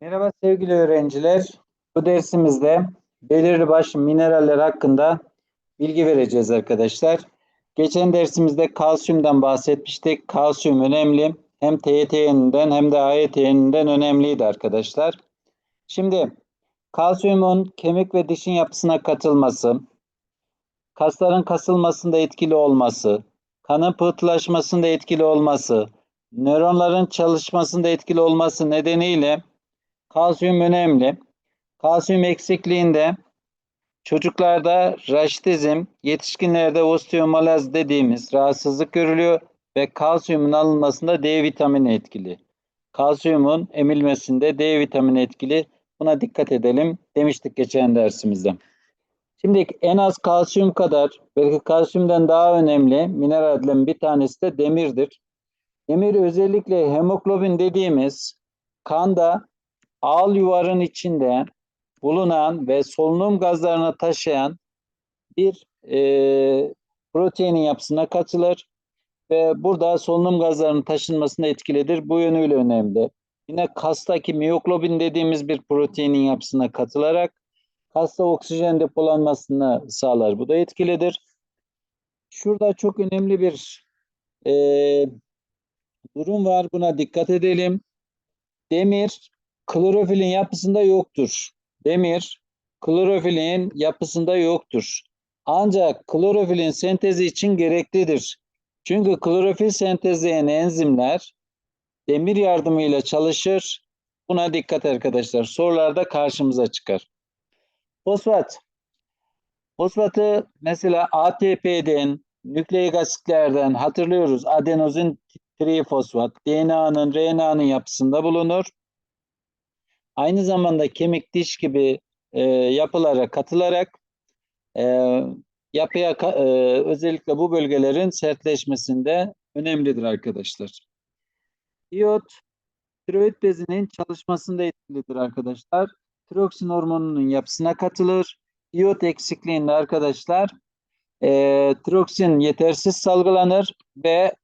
Merhaba sevgili öğrenciler. Bu dersimizde belirli başlı mineraller hakkında bilgi vereceğiz arkadaşlar. Geçen dersimizde kalsiyumdan bahsetmiştik. Kalsiyum önemli. Hem TYT-Y'ninden hem de AYT-Y'ninden önemliydi arkadaşlar. Şimdi kalsiyumun kemik ve dişin yapısına katılması, kasların kasılmasında etkili olması, kanın pıhtılaşmasında etkili olması, nöronların çalışmasında etkili olması nedeniyle Kalsiyum önemli. Kalsiyum eksikliğinde çocuklarda raşitizm, yetişkinlerde osteomalaz dediğimiz rahatsızlık görülüyor ve kalsiyumun alınmasında D vitamini etkili. Kalsiyumun emilmesinde D vitamini etkili. Buna dikkat edelim demiştik geçen dersimizde. Şimdi en az kalsiyum kadar belki kalsiyumdan daha önemli minerallerin bir tanesi de demirdir. Demir özellikle hemoglobin dediğimiz kanda ağıl yuvarın içinde bulunan ve solunum gazlarını taşıyan bir e, proteinin yapısına katılır ve burada solunum gazlarının taşınmasında etkilidir. Bu yönüyle önemli. Yine kastaki miyoglobin dediğimiz bir proteinin yapısına katılarak kasta oksijen depolanmasını sağlar. Bu da etkilidir. Şurada çok önemli bir e, durum var. Buna dikkat edelim. Demir klorofilin yapısında yoktur. Demir klorofilin yapısında yoktur. Ancak klorofilin sentezi için gereklidir. Çünkü klorofil sentezleyen enzimler demir yardımıyla çalışır. Buna dikkat arkadaşlar. Sorularda karşımıza çıkar. Fosfat. Fosfatı mesela ATP'den, nükleik asitlerden hatırlıyoruz. Adenozin trifosfat, DNA'nın, RNA'nın yapısında bulunur aynı zamanda kemik, diş gibi e, yapılara katılarak e, yapıya e, özellikle bu bölgelerin sertleşmesinde önemlidir arkadaşlar. İyot, tiroid bezinin çalışmasında etkilidir arkadaşlar. Tiroksin hormonunun yapısına katılır. İyot eksikliğinde arkadaşlar e, tiroksin yetersiz salgılanır ve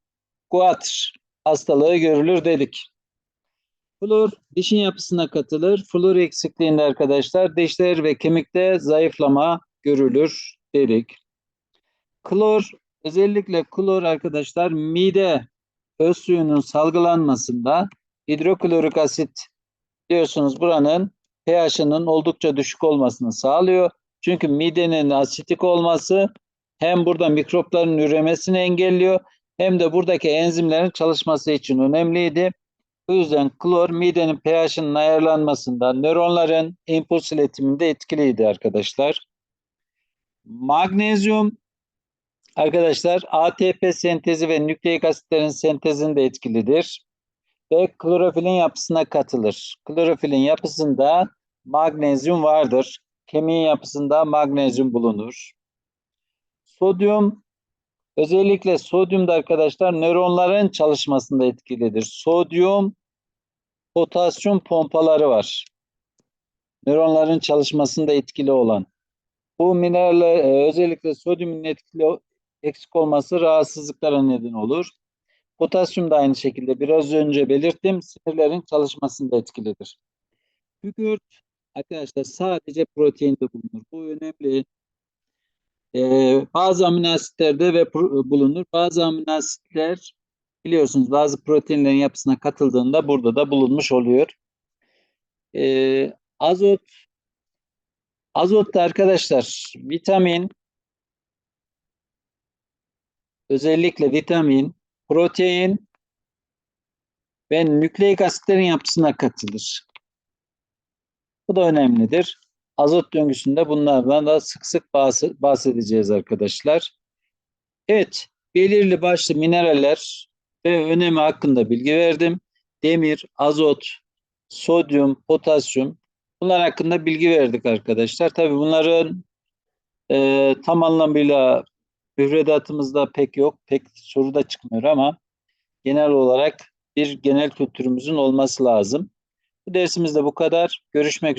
guatr hastalığı görülür dedik. Flor dişin yapısına katılır. Flor eksikliğinde arkadaşlar dişler ve kemikte zayıflama görülür dedik. Klor özellikle klor arkadaşlar mide öz suyunun salgılanmasında hidroklorik asit diyorsunuz buranın pH'ının oldukça düşük olmasını sağlıyor. Çünkü midenin asitik olması hem burada mikropların üremesini engelliyor hem de buradaki enzimlerin çalışması için önemliydi. Bu yüzden klor midenin pH'inin ayarlanmasında, nöronların impuls iletiminde etkiliydi arkadaşlar. Magnezyum arkadaşlar ATP sentezi ve nükleik asitlerin sentezinde etkilidir. Ve klorofilin yapısına katılır. Klorofilin yapısında magnezyum vardır. Kemiğin yapısında magnezyum bulunur. Sodyum Özellikle sodyum da arkadaşlar nöronların çalışmasında etkilidir. Sodyum, potasyum pompaları var. Nöronların çalışmasında etkili olan. Bu mineraller e, özellikle sodyumun etkili eksik olması rahatsızlıklara neden olur. Potasyum da aynı şekilde biraz önce belirttim sinirlerin çalışmasında etkilidir. Kükürt arkadaşlar sadece proteinde bulunur. Bu önemli. Ee, bazı amino asitlerde ve bulunur. Bazı amino asitler biliyorsunuz bazı proteinlerin yapısına katıldığında burada da bulunmuş oluyor. Ee, azot azot da arkadaşlar vitamin özellikle vitamin, protein ve nükleik asitlerin yapısına katılır. Bu da önemlidir. Azot döngüsünde bunlardan da sık sık bahsedeceğiz arkadaşlar. Evet, belirli başlı mineraller ve önemi hakkında bilgi verdim. Demir, azot, sodyum, potasyum bunlar hakkında bilgi verdik arkadaşlar. Tabii bunların e, tam anlamıyla müfredatımızda pek yok, pek soru da çıkmıyor ama genel olarak bir genel kültürümüzün olması lazım. Bu dersimizde bu kadar. Görüşmek üzere.